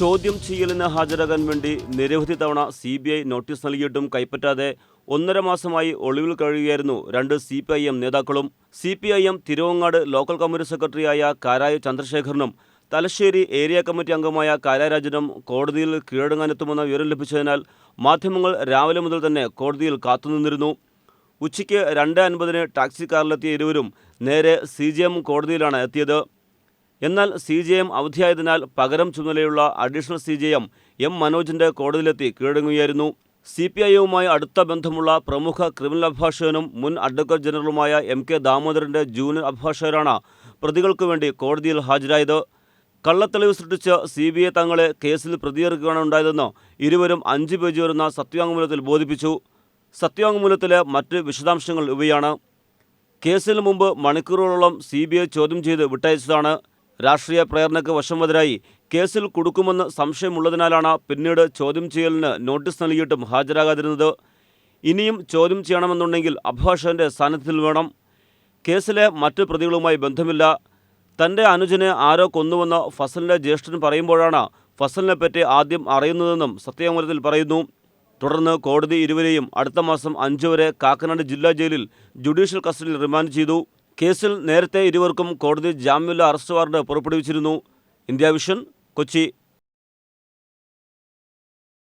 ചോദ്യം ചെയ്യലിന് ഹാജരാകാൻ വേണ്ടി നിരവധി തവണ സി ബി ഐ നോട്ടീസ് നൽകിയിട്ടും കൈപ്പറ്റാതെ ഒന്നര മാസമായി ഒളിവിൽ കഴിയുകയായിരുന്നു രണ്ട് സി പി ഐ എം നേതാക്കളും. C P I M Thiruvangad local committee സെക്രട്ടറിയായ കാരായ ചന്ദ്രശേഖരനും തലശ്ശേരി ഏരിയ കമ്മിറ്റി അംഗമായ കാരാരാജനും കോടതിയിൽ കീഴടങ്ങാനെത്തുമെന്ന വിവരം ലഭിച്ചതിനാൽ മാധ്യമങ്ങൾ രാവിലെ മുതൽ തന്നെ കോടതിയിൽ കാത്തുനിന്നിരുന്നു. ഉച്ചയ്ക്ക് രണ്ട് അൻപതിന് ടാക്സി കാറിലെത്തിയ ഇരുവരും നേരെ സി ജി എം കോടതിയിലാണ് എത്തിയത്. എന്നാൽ സി ജെ എം അവധിയായതിനാൽ പകരം ചുമതലയുള്ള additional C J M M മനോജിന്റെ കോടതിയിലെത്തി കീഴടങ്ങുകയായിരുന്നു. സി പി ഐ എമ്മുമായി അടുത്ത ബന്ധമുള്ള പ്രമുഖ ക്രിമിനൽ അഭിഭാഷകനും മുൻ അഡ്വക്കേറ്റ് ജനറലുമായ എം കെ ദാമോദരന്റെ ജൂനിയർ അഭിഭാഷകരാണ് പ്രതികൾക്കു വേണ്ടി കോടതിയിൽ ഹാജരായത്. കള്ളത്തെളിവ് സൃഷ്ടിച്ച് സി ബി ഐ തങ്ങളെ കേസിൽ പ്രതികരിക്കുകയാണ് ഉണ്ടായതെന്ന് ഇരുവരും അഞ്ച് പേജ് വരുന്ന സത്യവാങ്മൂലത്തിൽ ബോധിപ്പിച്ചു. സത്യവാങ്മൂലത്തിലെ മറ്റ് വിശദാംശങ്ങൾ ഇവയാണ്. കേസിന് മുമ്പ് മണിക്കൂറുകളോളം സി ബി ഐ ചോദ്യം ചെയ്ത് വിട്ടയച്ചതാണ്. രാഷ്ട്രീയ പ്രേരണയ്ക്ക് വശംവതരായി കേസിൽ കൊടുക്കുമെന്ന് സംശയമുള്ളതിനാലാണ് പിന്നീട് ചോദ്യം ചെയ്യലിന് നോട്ടീസ് നൽകിയിട്ടും ഹാജരാകാതിരുന്നത്. ഇനിയും ചോദ്യം ചെയ്യണമെന്നുണ്ടെങ്കിൽ അഭിഭാഷകന്റെ സാന്നിധ്യത്തിൽ വേണം. കേസിലെ മറ്റ് പ്രതികളുമായി ബന്ധമില്ല. തന്റെ അനുജനെ ആരോ കൊന്നുവെന്ന് ഫസലിന്റെ ജ്യേഷ്ഠൻ പറയുമ്പോഴാണ് ഫസലിനെ പറ്റി ആദ്യം അറിയുന്നതെന്നും സത്യവാങ്മൂലത്തിൽ പറയുന്നു. തുടർന്ന് കോടതി ഇരുവരെയും അടുത്ത മാസം അഞ്ചു വരെ കാക്കനാട് ജില്ലാ ജയിലിൽ ജുഡീഷ്യൽ കസ്റ്റഡിയിൽ റിമാൻഡ് ചെയ്തു. കേസിൽ നേരത്തെ ഇരുവർക്കും കോടതി ജാമ്യമില്ല അറസ്റ്റ് വാറണ്ട് പുറപ്പെടുവിച്ചിരുന്നു. India Vision Kochi.